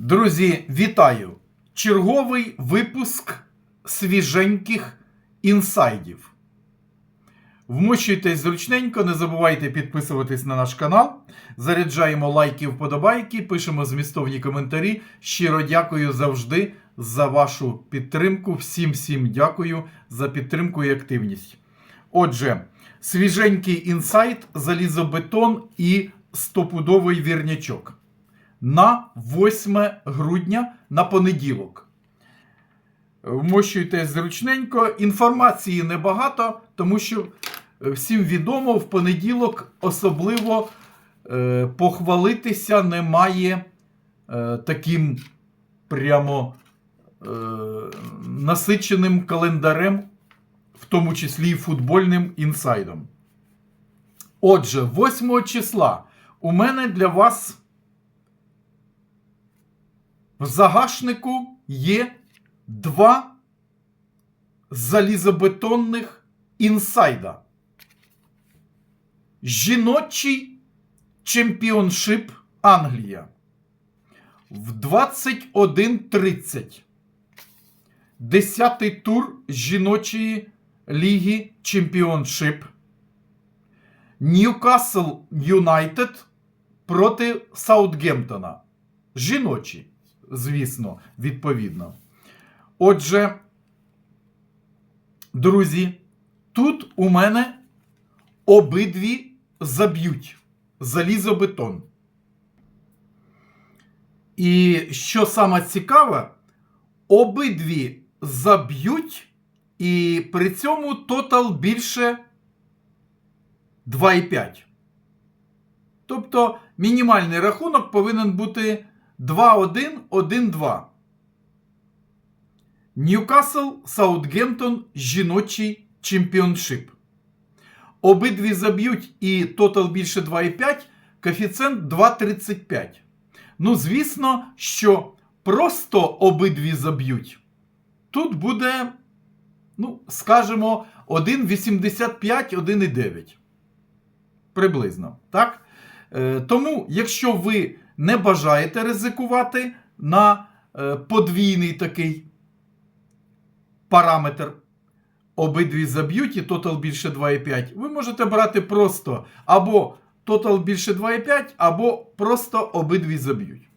Друзі, вітаю! Черговий випуск свіженьких інсайдів. Вмощуйтесь зручненько, не забувайте підписуватись на наш канал. Заряджаємо лайки, вподобайки, пишемо змістовні коментарі. Щиро дякую завжди за вашу підтримку. Всім всім дякую за підтримку і активність. Отже, свіженький інсайт, залізобетон і стопудовий вірнячок на 8 грудня на понеділок. Вмощуйтесь зручненько. Інформації небагато, тому що е, всім відомо, в понеділок особливо е, похвалитися немає е, таким прямо е, насиченим календарем, в тому числі і футбольним інсайдом. Отже, 8 числа у мене для вас в загашнику є два залізобетонних інсайда. Жіночий чемпіоншип Англія в 21.30. Десятий тур жіночої ліги Чемпіоншип. Ньюкасл Юнайтед проти Саутгемптона. Жіночі, звісно, відповідно. Отже, друзі, тут у мене обидві заб'ють залізобетон. І що саме цікаве, обидві заб'ють, і при цьому тотал більше 2,5. Тобто мінімальний рахунок повинен бути 2-1, 1-2. Ньюкасл Саутгемптон жіночий чемпіоншип. Обидві заб'ють і тотал більше 2,5, коефіцієнт 2,35. Ну, звісно, що просто обидві заб'ють. Тут буде, ну, скажімо, 1,85, 1,9. Приблизно. Так? Е, тому, якщо ви не бажаєте ризикувати на е, подвійний такий параметр, обидві заб'ють і тотал більше 2,5, ви можете брати просто або тотал більше 2,5, або просто обидві заб'ють.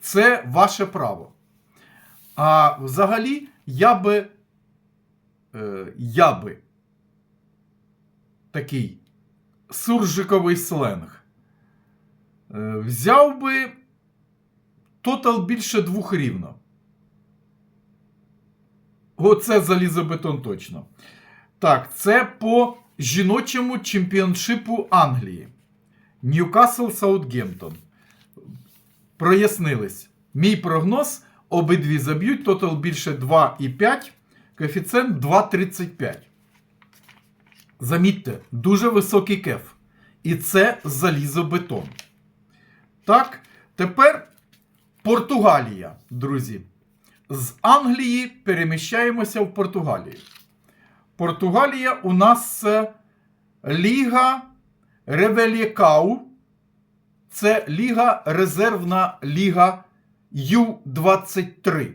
Це ваше право. А взагалі, я би, е, я би такий суржиковий сленг. Е, Взяв би тотал більше двох рівно. Оце залізобетон точно. Так, це по жіночому чемпіоншипу Англії. Ньюкасл Саутгемптон. Прояснились. Мій прогноз: обидві заб'ють, тотал більше 2,5, коефіцієнт 2,35. Замітьте, дуже високий кеф. І це залізобетон. Так, тепер Португалія, друзі. З Англії переміщаємося в Португалію. Португалія у нас е, Ліга Ревелікау. Це Ліга резервна Ліга Ю-23.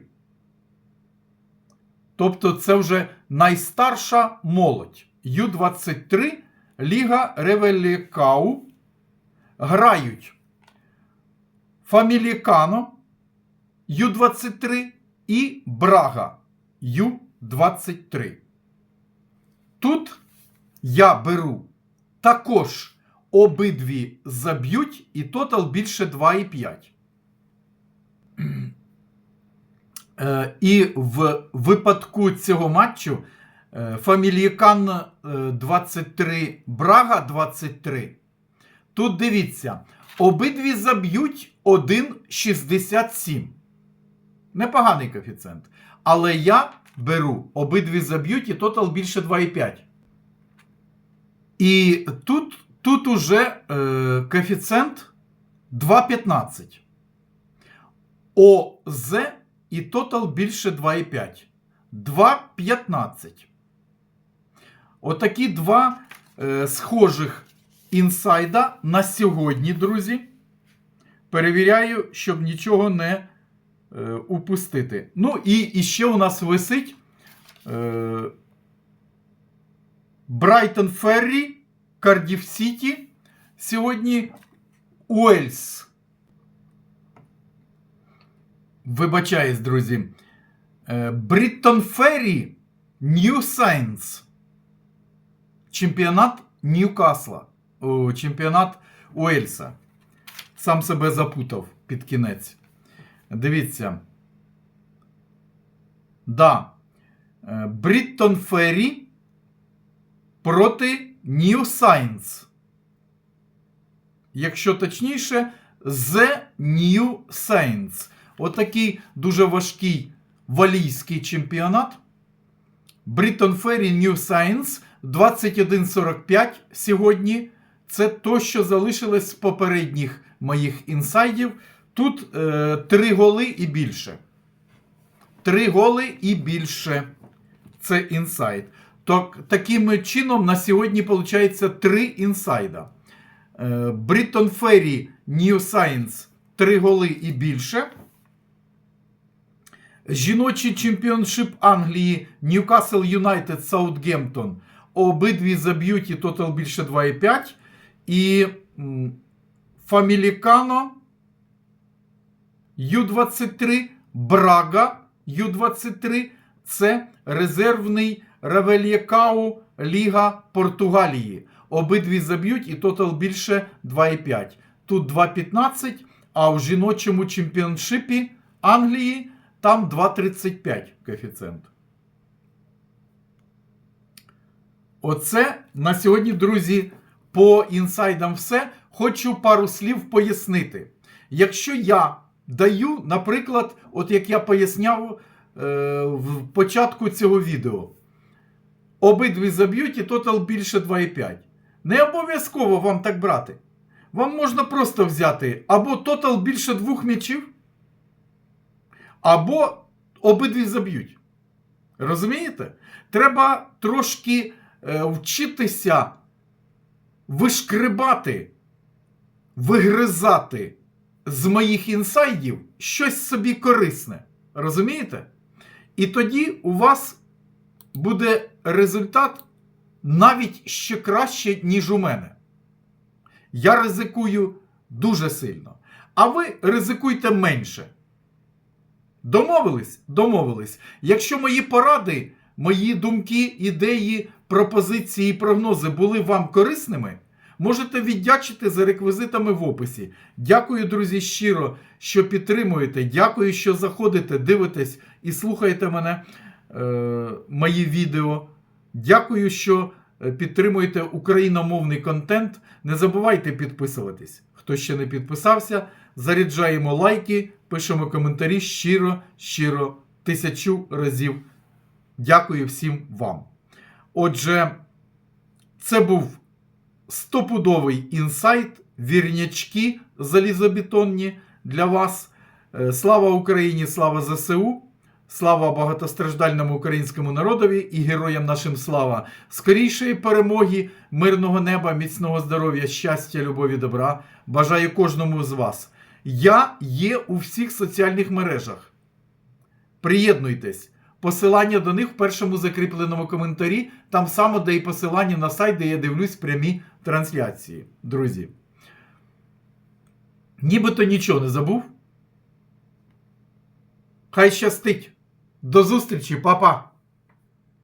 Тобто це вже найстарша молодь. Ю-23 Ліга Ревелікау. Грають Фамілікано Ю-23 і Брага Ю-23. Тут я беру також обидві заб'ють і тотал більше 2,5. Е, І в випадку цього матчу е, Фамілікан е, 23, Брага 23. Тут дивіться, обидві заб'ють 1,67. Непоганий коефіцієнт. Але я беру обидві заб'ють і тотал більше 2,5. І тут, тут уже е, коефіцієнт 2,15. ОЗ і тотал більше 2,5. 2,15. Отакі два е, схожих інсайда на сьогодні, друзі. Перевіряю, щоб нічого не е, упустити. Ну і, і ще у нас висить е, Брайтон Феррі, Кардіф Сіті. Сьогодні Уельс. Вибачаюсь, друзі. Е, Бріттон Феррі, Нью Сайнс. Чемпіонат Ньюкасла. Чемпіонат Уельса. Сам себе запутав під кінець. Дивіться. Да. Е, Бріттон Феррі проти Нью Сайнс. Якщо точніше, The New Saints. Отакий дуже важкий валійський чемпіонат. Брітон Феррі New Science 21.45 сьогодні. Це то, що залишилось з попередніх моїх інсайдів. Тут е, 3 голи і більше. 3 голи і більше. Це інсайд. Так, таким чином, на сьогодні виходить 3 інсайда. Е, Брітон Феррі New Science 3 голи і більше. Жіночий чемпіоншип Англії Ньюкасл Юнайтед Саутгемптон. Обидві заб'ють і тотал більше 2,5. І Фамілікано Ю-23, Брага Ю-23. Це резервний Равельєкау Ліга Португалії. Обидві заб'ють і тотал більше 2,5. Тут 2,15, а в жіночому чемпіоншипі Англії там 2,35 коефіцієнт. Оце на сьогодні, друзі, по інсайдам все. Хочу пару слів пояснити. Якщо я даю, наприклад, от як я поясняв е, в початку цього відео, обидві заб'ють і тотал більше 2,5. Не обов'язково вам так брати. Вам можна просто взяти або тотал більше двох м'ячів, або обидві заб'ють. Розумієте? Треба трошки е, вчитися вишкребати, вигризати з моїх інсайдів щось собі корисне. Розумієте? І тоді у вас буде результат навіть ще краще, ніж у мене. Я ризикую дуже сильно. А ви ризикуйте менше. Домовились? Домовились. Якщо мої поради, мої думки, ідеї, пропозиції і прогнози були вам корисними, можете віддячити за реквізитами в описі. Дякую, друзі, щиро, що підтримуєте. Дякую, що заходите, дивитесь і слухаєте мене, е, мої відео. Дякую, що е, підтримуєте україномовний контент. Не забувайте підписуватись. Хто ще не підписався, заряджаємо лайки, пишемо коментарі щиро, щиро, тисячу разів. Дякую всім вам. Отже, це був стопудовий інсайт, вірнячки залізобетонні для вас. Е, Слава Україні, слава ЗСУ! Слава багатостраждальному українському народові і героям нашим слава! Скорішої перемоги, мирного неба, міцного здоров'я, щастя, любові, добра. Бажаю кожному з вас. Я є у всіх соціальних мережах. Приєднуйтесь. Посилання до них в першому закріпленому коментарі. Там само, де і посилання на сайт, де я дивлюсь прямі трансляції. Друзі. Нібито нічого не забув. Хай щастить. До зустрічі, папа!